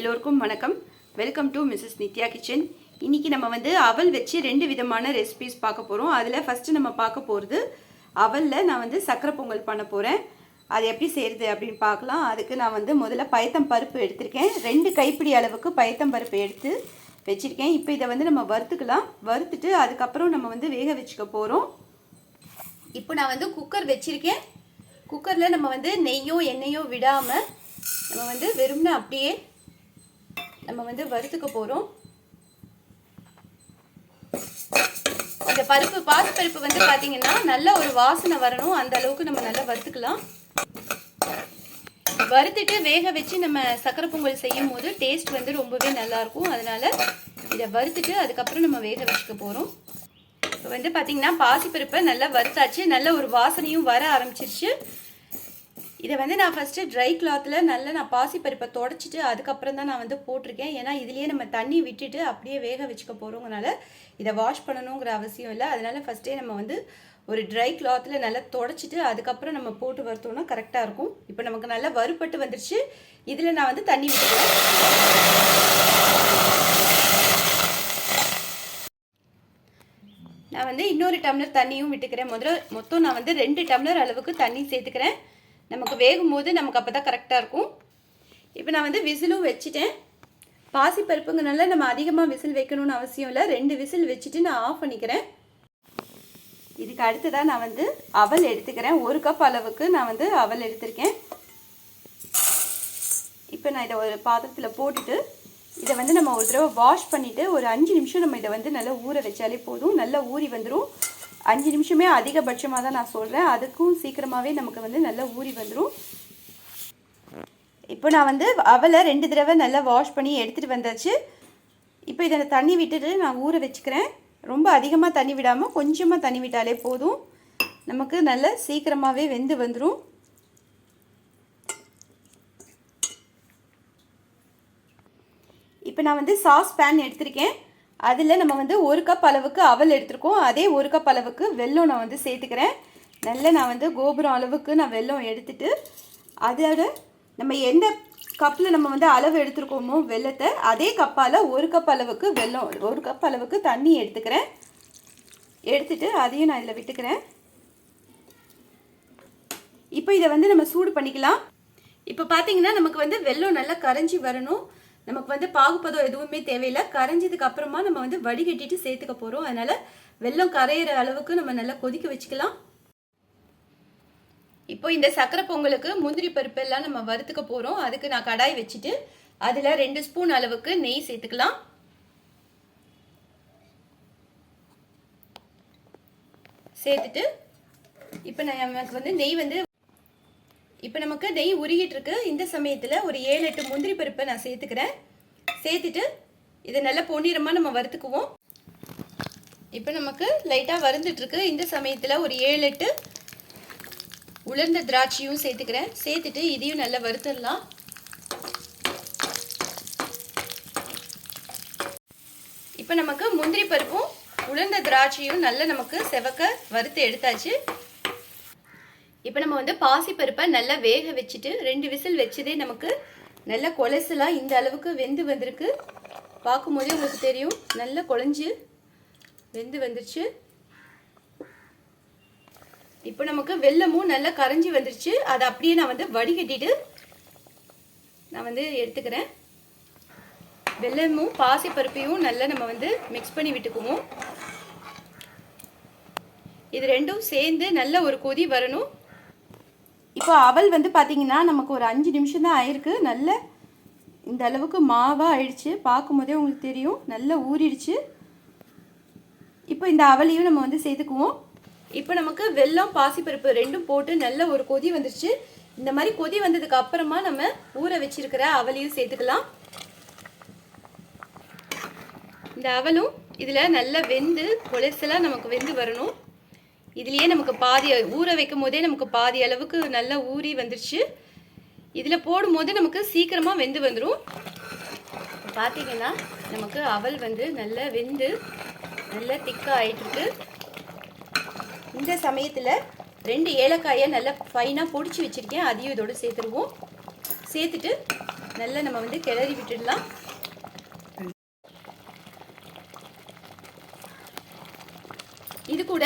எல்லோருக்கும் வணக்கம். Welcome to Mrs Nithya kitchen இன்றைக்கி நம்ம வந்து அவல் வச்சு ரெண்டு விதமான ரெசிபிஸ் பார்க்க போகிறோம் அதில் ஃபஸ்ட்டு நம்ம பார்க்க போகிறது அவலில் நான் வந்து சக்கரை பொங்கல் பண்ண போகிறேன் அது எப்படி செய்கிறது அப்படின்னு பார்க்கலாம். அதுக்கு நான் வந்து முதல்ல பயத்தம் பருப்பு எடுத்திருக்கேன். ரெண்டு கைப்பிடி அளவுக்கு பயத்தம் பருப்பு எடுத்து வச்சுருக்கேன். இப்போ இதை வந்து நம்ம வறுத்துக்கலாம். வறுத்துட்டு அதுக்கப்புறம் நம்ம வந்து வேக வச்சுக்க போகிறோம் இப்போ நான் வந்து குக்கர் வச்சுருக்கேன். குக்கரில் நம்ம வந்து நெய்யோ எண்ணெயோ விடாமல் நம்ம வந்து வெறும்னா அப்படியே நம்ம வந்து வறுத்துக்க போகிறோம் இந்த பருப்பு பாசி பருப்பு வந்து பார்த்தீங்கன்னா நல்ல ஒரு வாசனை வரணும். அந்த அளவுக்கு நம்ம நல்லா வறுத்துக்கலாம். வறுத்துட்டு வேக வச்சு நம்ம சக்கரை பொங்கல் செய்யும் போது டேஸ்ட் வந்து ரொம்பவே நல்லாயிருக்கும் அதனால இதை வறுத்துட்டு அதுக்கப்புறம் நம்ம வேக வச்சுக்க போகிறோம் இப்போ வந்து பார்த்தீங்கன்னா பாசிப்பருப்பை நல்லா வறுத்தாச்சு. நல்ல ஒரு வாசனையும் வர ஆரம்பிச்சிருச்சு. இதை வந்து நான் ஃபஸ்ட்டு ட்ரை கிளாத்தில் நல்லா நான் பாசிப்பருப்பை தொடச்சிட்டு அதுக்கப்புறம் தான் நான் வந்து போட்டிருக்கேன். ஏன்னா இதுலேயே நம்ம தண்ணி விட்டுட்டு அப்படியே வேக வச்சுக்க போகிறோங்கனால இதை வாஷ் பண்ணணுங்கிற அவசியம் இல்லை. அதனால் ஃபஸ்ட்டே நம்ம வந்து ஒரு ட்ரை கிளாத்தில் நல்லா தொடச்சிட்டு அதுக்கப்புறம் நம்ம போட்டு வறுத்தோம்னா கரெக்டாக இருக்கும். இப்போ நமக்கு நல்லா வறுப்பட்டு வந்துருச்சு. இதில் நான் வந்து தண்ணி விட்டுக்கிறேன். நான் வந்து இன்னொரு டம்ளர் தண்ணியும் விட்டுக்கிறேன். முதல்ல மொத்தம் நான் வந்து ரெண்டு டம்ளர் அளவுக்கு தண்ணி சேர்த்துக்கிறேன். நமக்கு வேகும் போது நமக்கு அப்போ தான் கரெக்டாக இருக்கும். இப்போ நான் வந்து விசிலும் வச்சுட்டேன். பாசி நம்ம அதிகமாக விசில் வைக்கணும்னு அவசியம் இல்லை. ரெண்டு விசில் வச்சுட்டு நான் ஆஃப் பண்ணிக்கிறேன். இதுக்கு அடுத்ததாக நான் வந்து அவல் எடுத்துக்கிறேன். ஒரு கப் அளவுக்கு நான் வந்து அவல் எடுத்திருக்கேன். இப்போ நான் இதை ஒரு பாத்திரத்தில் போட்டுட்டு இதை வந்து நம்ம ஒரு தடவை வாஷ் பண்ணிவிட்டு ஒரு அஞ்சு நிமிஷம் நம்ம இதை வந்து நல்லா ஊற வச்சாலே போதும். நல்லா ஊறி வந்துடும் அஞ்சு நிமிஷமே அதிகபட்சமாக தான் நான் சொல்கிறேன் அதுக்கும் சீக்கிரமாகவே நமக்கு வந்து நல்லா ஊறி வந்துடும் இப்போ நான் வந்து அவலை ரெண்டு தடவை நல்லா வாஷ் பண்ணி எடுத்துகிட்டு வந்தாச்சு. இப்போ இதை தண்ணி விட்டுட்டு நான் ஊற வச்சுக்கிறேன். ரொம்ப அதிகமாக தண்ணி விடாமல் கொஞ்சமாக தண்ணி விட்டாலே போதும். நமக்கு நல்ல சீக்கிரமாகவே வெந்து வந்துடும் இப்போ நான் வந்து சாஸ் பேன் எடுத்திருக்கேன். அதில் நம்ம வந்து ஒரு கப் அளவுக்கு அவல் எடுத்திருக்கோம். அதே ஒரு கப் அளவுக்கு வெல்லம் நான் வந்து சேர்த்துக்கிறேன். நல்ல நான் வந்து கோபுரம் அளவுக்கு நான் வெல்லம் எடுத்துட்டு அதோட நம்ம எந்த கப்பில் நம்ம வந்து அளவு எடுத்துருக்கோமோ வெள்ளத்தை அதே கப்பால் ஒரு கப் அளவுக்கு வெல்லம் ஒரு கப் அளவுக்கு தண்ணி எடுத்துக்கிறேன். எடுத்துட்டு அதையும் நான் இதில் விட்டுக்கிறேன். இப்போ இதை வந்து நம்ம சூடு பண்ணிக்கலாம். இப்போ பார்த்தீங்கன்னா நமக்கு வந்து வெல்லம் நல்லா கரைஞ்சி வரணும். நமக்கு வந்து பாகுப்பதம் எதுவுமே தேவையில்லை. கரைஞ்சதுக்கு அப்புறமா நம்ம வந்து வடிகட்டிட்டு சேர்த்துக்க போகிறோம் அதனால வெள்ளம் கரையிற அளவுக்கு நம்ம நல்லா கொதிக்க வச்சுக்கலாம். இப்போ இந்த சக்கரை பொங்கலுக்கு முந்திரி பருப்பு எல்லாம் நம்ம வறுத்துக்க போகிறோம் அதுக்கு நான் கடாய் வச்சுட்டு அதில் ரெண்டு ஸ்பூன் அளவுக்கு நெய் சேர்த்துக்கலாம். சேர்த்துட்டு இப்போ நான் எனக்கு வந்து நெய் வந்து இப்போ நமக்கு நெய் உருகிட்டு இருக்கு இந்த சமயத்தில் ஒரு ஏழு எட்டு முந்திரி பருப்பை நான் சேர்த்துக்கிறேன். சேர்த்துட்டு இதை நல்லா பொன்னிறமாக நம்ம வறுத்துக்குவோம். இப்போ நமக்கு லைட்டாக வறுந்துட்டுருக்கு. இந்த சமயத்தில் ஒரு ஏழு எட்டு உலர்ந்த திராட்சையும் சேர்த்துக்கிறேன். சேர்த்துட்டு இதையும் நல்லா வறுத்துடலாம். இப்போ நமக்கு முந்திரி பருப்பும் உலர்ந்த திராட்சையும் நல்லா நமக்கு செவக்க வறுத்து எடுத்தாச்சு. இப்போ நம்ம வந்து பாசிப்பருப்பை நல்லா வேக வச்சுட்டு ரெண்டு விசில் வச்சதே நமக்கு நல்ல கொலசலாக இந்த அளவுக்கு வெந்து வந்திருக்கு. பார்க்கும்போதே உங்களுக்கு தெரியும். நல்லா குழஞ்சி வெந்து வந்துருச்சு. இப்போ நமக்கு வெள்ளமும் நல்லா கரைஞ்சி வந்துருச்சு. அதை அப்படியே நான் வந்து வடிகட்டிட்டு நான் வந்து எடுத்துக்கிறேன். வெள்ளமும் பாசிப்பருப்பையும் நல்லா நம்ம வந்து மிக்ஸ் பண்ணி விட்டுக்குவோம். இது ரெண்டும் சேர்ந்து நல்ல ஒரு கொதி வரணும். இப்போ அவல் வந்து பார்த்தீங்கன்னா நமக்கு ஒரு அஞ்சு நிமிஷம் தான் ஆயிருக்கு. நல்ல இந்த அளவுக்கு மாவாக ஆயிடுச்சு. பார்க்கும்போதே உங்களுக்கு தெரியும். நல்லா ஊறிடுச்சு. இப்போ இந்த அவலையும் நம்ம வந்து சேர்த்துக்குவோம். இப்போ நமக்கு வெல்லம் பாசிப்பருப்பு ரெண்டும் போட்டு நல்ல ஒரு கொதி வந்துருச்சு. இந்த மாதிரி கொதி வந்ததுக்கு அப்புறமா நம்ம ஊற வச்சிருக்கிற அவலையும் சேர்த்துக்கலாம். இந்த அவலும் இதில் நல்லா வெந்து கொலசலாக நமக்கு வெந்து வரணும். இதுலேயே நமக்கு பாதி ஊற வைக்கும் போதே நமக்கு பாதி அளவுக்கு நல்லா ஊறி வந்துருச்சு. இதில் போடும்போது நமக்கு சீக்கிரமாக வெந்து வந்துடும் பார்த்தீங்கன்னா நமக்கு அவல் வந்து நல்லா வெந்து நல்லா திக்காக ஆயிட்டுருக்கு. இந்த சமயத்தில் ரெண்டு ஏலக்காயை நல்லா ஃபைனாக பொடிச்சு வச்சுருக்கேன். அதையும் இதோடு சேர்த்துருவோம். சேர்த்துட்டு நல்லா நம்ம வந்து கிளறி விட்டுடலாம் இது கூட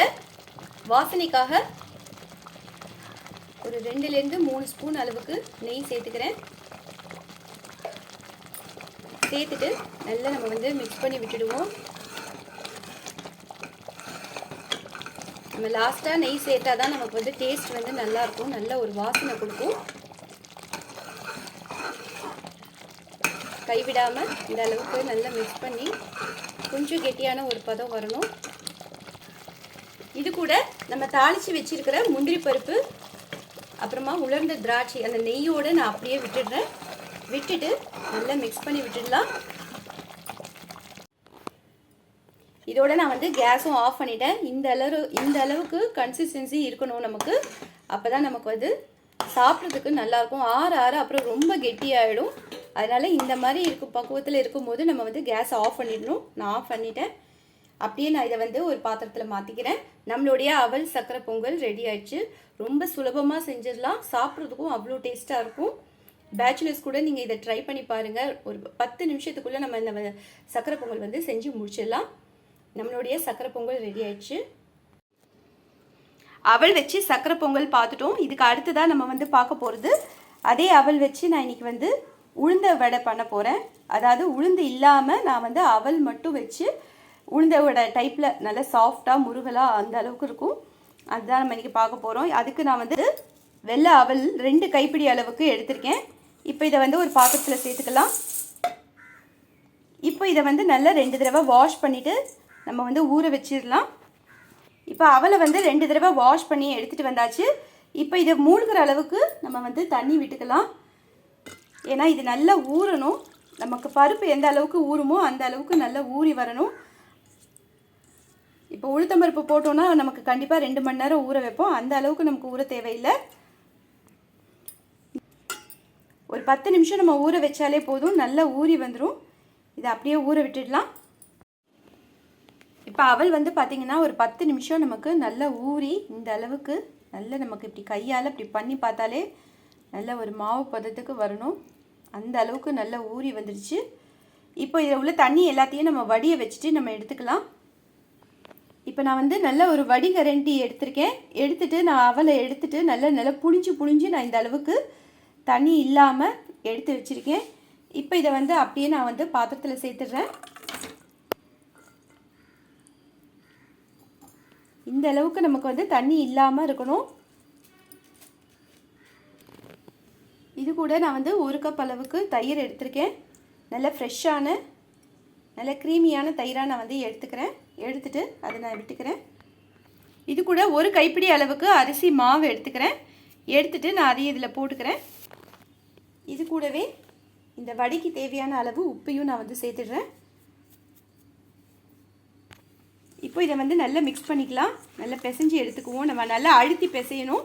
வாசனைக்காக ஒரு ரெண்டுலேருந்து மூணு ஸ்பூன் அளவுக்கு நெய் சேர்த்துக்கிறேன். சேர்த்துட்டு நல்லா நம்ம வந்து மிக்ஸ் பண்ணி விட்டுடுவோம். நம்ம லாஸ்ட்டாக நெய் சேர்த்தா தான் நமக்கு வந்து டேஸ்ட் வந்து நல்லா இருக்கும். நல்ல ஒரு வாசனை கொடுக்கும். கைவிடாமல் இந்த அளவுக்கு நல்லா மிக்ஸ் பண்ணி கொஞ்சம் கெட்டியான ஒரு பதம் வரணும். இது கூட நம்ம தாளித்து வச்சுருக்கிற முந்திரி பருப்பு அப்புறமா உலர்ந்த திராட்சை அந்த நெய்யோடு நான் அப்படியே விட்டுடுறேன். விட்டுட்டு நல்லா மிக்ஸ் பண்ணி விட்டுடலாம். இதோட நான் வந்து கேஸும் ஆஃப் பண்ணிட்டேன். இந்த அளவு இந்த அளவுக்கு கன்சிஸ்டன்சி இருக்கணும் நமக்கு. அப்போ தான் நமக்கு வந்து சாப்பிட்றதுக்கு நல்லாயிருக்கும். ஆற ஆற அப்புறம் ரொம்ப கெட்டியாயிடும். அதனால் இந்த மாதிரி இருக்கும் பக்குவத்தில் இருக்கும்போது நம்ம வந்து கேஸை ஆஃப் பண்ணிடணும். நான் ஆஃப் பண்ணிட்டேன். அப்படியே நான் இதை வந்து ஒரு பாத்திரத்தில் மாற்றிக்கிறேன் நம்மளுடைய அவல் சக்கரை பொங்கல் ரெடி ஆயிடுச்சு. ரொம்ப சுலபமாக செஞ்சிடலாம். சாப்பிட்றதுக்கும் அவ்வளோ டேஸ்ட்டாக இருக்கும். பேச்சுலர்ஸ் கூட நீங்கள் இதை ட்ரை பண்ணி பாருங்கள் ஒரு பத்து நிமிஷத்துக்குள்ளே நம்ம இந்த சக்கரை பொங்கல் வந்து செஞ்சு முடிச்சிடலாம். நம்மளுடைய சக்கரை பொங்கல் ரெடி ஆயிடுச்சு. அவல் வச்சு சக்கரை பொங்கல் பார்த்துட்டோம். இதுக்கு அடுத்ததாக நம்ம வந்து பார்க்க போகிறது அதே அவல் வச்சு நான் இன்னைக்கு வந்து உளுந்த வடை பண்ண போகிறேன் அதாவது உளுந்து இல்லாமல் நான் வந்து அவல் மட்டும் வச்சு உளுந்த டைப்பில் நல்லா சாஃப்டாக முருகலாக அந்த அளவுக்கு இருக்கும். அதுதான் நம்ம இன்றைக்கி பார்க்க போகிறோம் அதுக்கு நான் வந்து வெள்ளை அவல் ரெண்டு கைப்பிடி அளவுக்கு எடுத்திருக்கேன். இப்போ இதை வந்து ஒரு பாத்திரத்தில் சேர்த்துக்கலாம். இப்போ இதை வந்து நல்லா ரெண்டு தடவை வாஷ் பண்ணிவிட்டு நம்ம வந்து ஊற வச்சிடலாம். இப்போ அவலை வந்து ரெண்டு தடவை வாஷ் பண்ணி எடுத்துகிட்டு வந்தாச்சு. இப்போ இதை மூழ்கிற அளவுக்கு நம்ம வந்து தண்ணி விட்டுக்கலாம். ஏன்னா இது நல்லா ஊறணும். நமக்கு பருப்பு எந்த அளவுக்கு ஊறுமோ அந்த அளவுக்கு நல்லா ஊறி வரணும். இப்போ உளுத்தம்பருப்பு போட்டோன்னா நமக்கு கண்டிப்பாக ரெண்டு மணி நேரம் ஊற வைப்போம். அந்த அளவுக்கு நமக்கு ஊற தேவையில்லை. ஒரு பத்து நிமிஷம் நம்ம ஊற வச்சாலே போதும். நல்லா ஊறி வந்துடும் இதை அப்படியே ஊற விட்டுடலாம். இப்போ அவள் வந்து பார்த்திங்கன்னா ஒரு பத்து நிமிஷம் நமக்கு நல்லா ஊறி இந்த அளவுக்கு நல்ல நமக்கு இப்படி கையால் இப்படி பண்ணி பார்த்தாலே நல்ல ஒரு மாவு பதத்துக்கு வரணும். அந்த அளவுக்கு நல்லா ஊறி வந்துடுச்சு இப்போ இதில் உள்ள தண்ணி எல்லாத்தையும் நம்ம வடியை வச்சுட்டு நம்ம எடுத்துக்கலாம். இப்போ நான் வந்து நல்ல ஒரு வடிகரண்டி எடுத்திருக்கேன். எடுத்துட்டு நான் அவலை எடுத்துட்டு நல்ல நல்லா புளிஞ்சு புளிஞ்சு நான் இந்த அளவுக்கு தண்ணி இல்லாமல் எடுத்து வச்சுருக்கேன். இப்போ இதை வந்து அப்படியே நான் வந்து பாத்திரத்தில் சேர்த்துடுறேன். இந்த அளவுக்கு நமக்கு வந்து தண்ணி இல்லாமல் இருக்கணும். இது கூட நான் வந்து ஒரு கப் அளவுக்கு தயிர் எடுத்திருக்கேன். நல்ல ஃப்ரெஷ்ஷான நல்ல க்ரீமியான தயிராக நான் வந்து எடுத்துக்கிறேன். எடுத்துட்டு அதை நான் விட்டுக்கிறேன். இது கூட ஒரு கைப்பிடி அளவுக்கு அரிசி மாவு எடுத்துக்கிறேன். எடுத்துட்டு நான் அதையும் இதில் போட்டுக்கிறேன். இது கூடவே இந்த வடிக்கு தேவையான அளவு உப்பையும் நான் வந்து சேர்த்துடுறேன். இப்போ இதை வந்து நல்லா மிக்ஸ் பண்ணிக்கலாம். நல்லா பிசைஞ்சு எடுத்துக்குவோம். நம்ம நல்லா அழுத்தி பிசையணும்.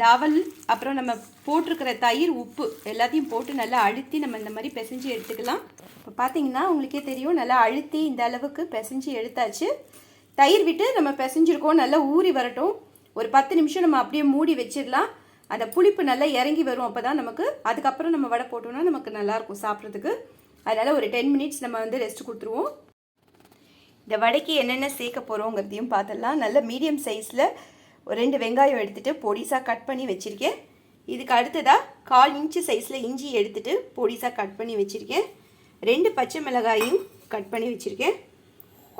டாவல் அப்புறம் நம்ம போட்டிருக்கிற தயிர் உப்பு எல்லாத்தையும் போட்டு நல்லா அழுத்தி நம்ம இந்த மாதிரி பிசைஞ்சு எடுத்துக்கலாம். இப்போ பார்த்தீங்கன்னா உங்களுக்கே தெரியும் நல்லா அழுத்தி இந்த அளவுக்கு பிசைஞ்சு எடுத்தாச்சு. தயிர் விட்டு நம்ம பிசைஞ்சிருக்கோம் நல்லா ஊறி வரட்டும். ஒரு பத்து நிமிஷம் நம்ம அப்படியே மூடி வச்சிடலாம். அந்த புளிப்பு நல்லா இறங்கி வரும் அப்போ தான் நமக்கு. அதுக்கப்புறம் நம்ம வடை போட்டோம்னா நமக்கு நல்லாயிருக்கும் சாப்பிட்றதுக்கு. அதனால் ஒரு டென் மினிட்ஸ் நம்ம வந்து ரெஸ்ட் கொடுத்துருவோம். இந்த வடைக்கு என்னென்ன சேர்க்க போகிறோங்கிறதையும் பார்த்துடலாம். நல்ல மீடியம் சைஸில் ஒரு ரெண்டு வெங்காயம் எடுத்துகிட்டு பொடிசாக கட் பண்ணி வச்சுருக்கேன். இதுக்கு அடுத்ததாக கால் இன்ச்சு சைஸில் இஞ்சி எடுத்துகிட்டு பொடிசாக கட் பண்ணி வச்சுருக்கேன். ரெண்டு பச்சை மிளகாயும் கட் பண்ணி வச்சுருக்கேன்.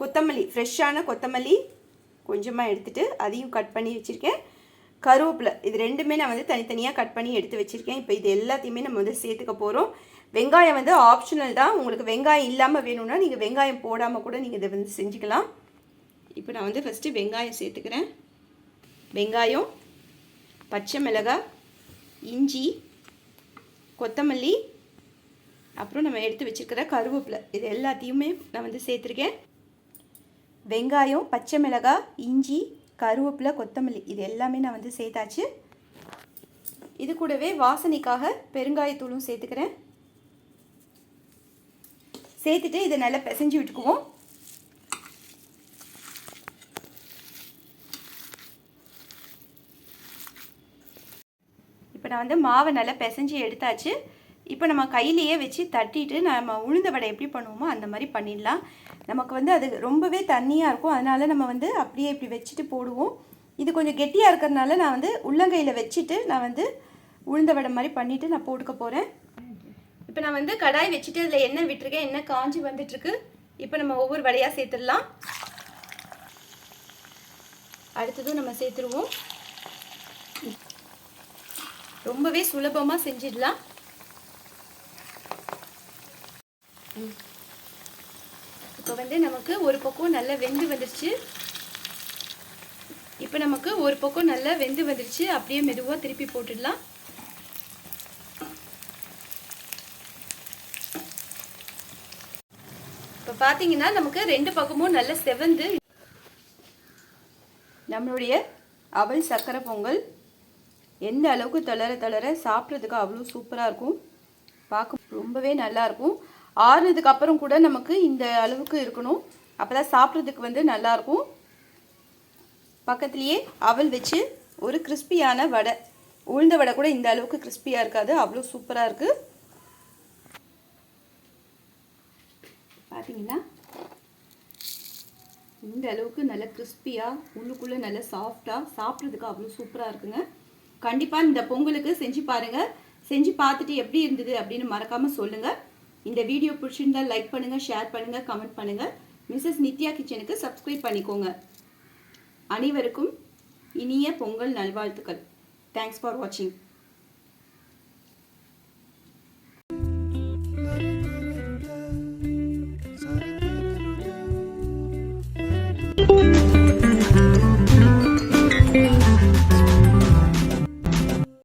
கொத்தமல்லி ஃப்ரெஷ்ஷான கொத்தமல்லி கொஞ்சமாக எடுத்துகிட்டு அதையும் கட் பண்ணி வச்சுருக்கேன். கருவேப்பிலை இது ரெண்டுமே நான் வந்து தனித்தனியாக கட் பண்ணி எடுத்து வச்சுருக்கேன். இப்போ இது எல்லாத்தையுமே நம்ம வந்து சேர்த்துக்க போகிறோம் வெங்காயம் வந்து ஆப்ஷனல் தான். உங்களுக்கு வெங்காயம் இல்லாமல் வேணும்னா நீங்கள் வெங்காயம் போடாமல் கூட நீங்கள் இதை வந்து செஞ்சுக்கலாம். இப்போ நான் வந்து ஃபஸ்ட்டு வெங்காயம் சேர்த்துக்கிறேன். வெங்காயம் பச்சை மிளகாய் இஞ்சி கொத்தமல்லி அப்புறம் நம்ம எடுத்து வச்சுருக்கிற கருவேப்பிலை. இது எல்லாத்தையுமே நான் வந்து சேர்த்துருக்கேன். வெங்காயம் பச்சை மிளகாய் இஞ்சி கருவேப்பிலை கொத்தமல்லி இது எல்லாமே நான் வந்து சேர்த்தாச்சு. இது கூடவே வாசனைக்காக பெருங்காயத்தூளும் சேர்த்துக்கிறேன். சேர்த்துட்டு இதை நல்லா பிசைஞ்சு விட்டுக்குவோம். இப்போ நான் வந்து மாவை நல்லா பிசைஞ்சு எடுத்தாச்சு. இப்போ நம்ம கையிலேயே வச்சு தட்டிட்டு நம்ம உளுந்த வடை எப்படி பண்ணுவோமோ அந்த மாதிரி பண்ணிடலாம். நமக்கு வந்து அது ரொம்பவே தண்ணியாக இருக்கும். அதனால் நம்ம வந்து அப்படியே இப்படி வச்சுட்டு போடுவோம். இது கொஞ்சம் கெட்டியாக இருக்கிறதுனால நான் வந்து உள்ளங்கையில் வச்சுட்டு நான் வந்து உளுந்த வடை மாதிரி பண்ணிவிட்டு நான் போட்டுக்க போகிறேன் இப்போ நான் வந்து கடாய் வச்சுட்டு அதில் எண்ணெய் விட்டுருக்கேன். எண்ணெய் காஞ்சி வந்துட்டுருக்கு. இப்போ நம்ம ஒவ்வொரு வடையாக சேர்த்துடலாம். அடுத்ததும் நம்ம சேர்த்துருவோம். ரொம்பவே சுலபமாக செஞ்சிடலாம். இப்போ வந்து நமக்கு ஒரு பக்கம் நல்லா வெந்து வந்துருச்சு. இப்போ நமக்கு ஒரு பக்கம் நல்லா வெந்து வந்துருச்சு. அப்படியே மெதுவாக திருப்பி போட்டுடலாம். இப்போ பார்த்தீங்கன்னா நமக்கு ரெண்டு பக்கமும் நல்லா செவந்து நம்மளுடைய அவல் சக்கரை பொங்கல் எந்த அளவுக்கு தளர தளர சாப்பிட்றதுக்கு அவ்வளோ சூப்பராக இருக்கும். பார்க்க ரொம்பவே நல்லாயிருக்கும் ஆறுனதுக்கு அப்புறம் கூட நமக்கு இந்த அளவுக்கு இருக்கணும். அப்போ தான் சாப்பிட்றதுக்கு வந்து நல்லாயிருக்கும் பக்கத்துலேயே அவல் வச்சு ஒரு கிறிஸ்பியான வடை. உளுந்த வடை கூட இந்த அளவுக்கு கிறிஸ்பியாக இருக்காது. அவ்வளோ சூப்பராக இருக்குது பார்த்தீங்கன்னா இந்த அளவுக்கு நல்ல கிறிஸ்பியாக உள்ளுக்குள்ளே நல்ல சாஃப்டாக சாப்பிட்றதுக்கு அவ்வளோ சூப்பராக இருக்குங்க. கண்டிப்பாக இந்த பொங்கலுக்கு செஞ்சு பாருங்கள் செஞ்சு பார்த்துட்டு எப்படி இருந்தது அப்படின்னு மறக்காமல் சொல்லுங்கள் இந்த வீடியோ பிடிச்சிருந்தா லைக் பண்ணுங்கள் ஷேர் பண்ணுங்கள் கமெண்ட் பண்ணுங்கள் மிஸ்ஸஸ் நித்யா கிச்சனுக்கு சப்ஸ்கிரைப் பண்ணிக்கோங்க. அனைவருக்கும் இனிய பொங்கல் நல்வாழ்த்துக்கள். தேங்க்ஸ் ஃபார் வாட்சிங்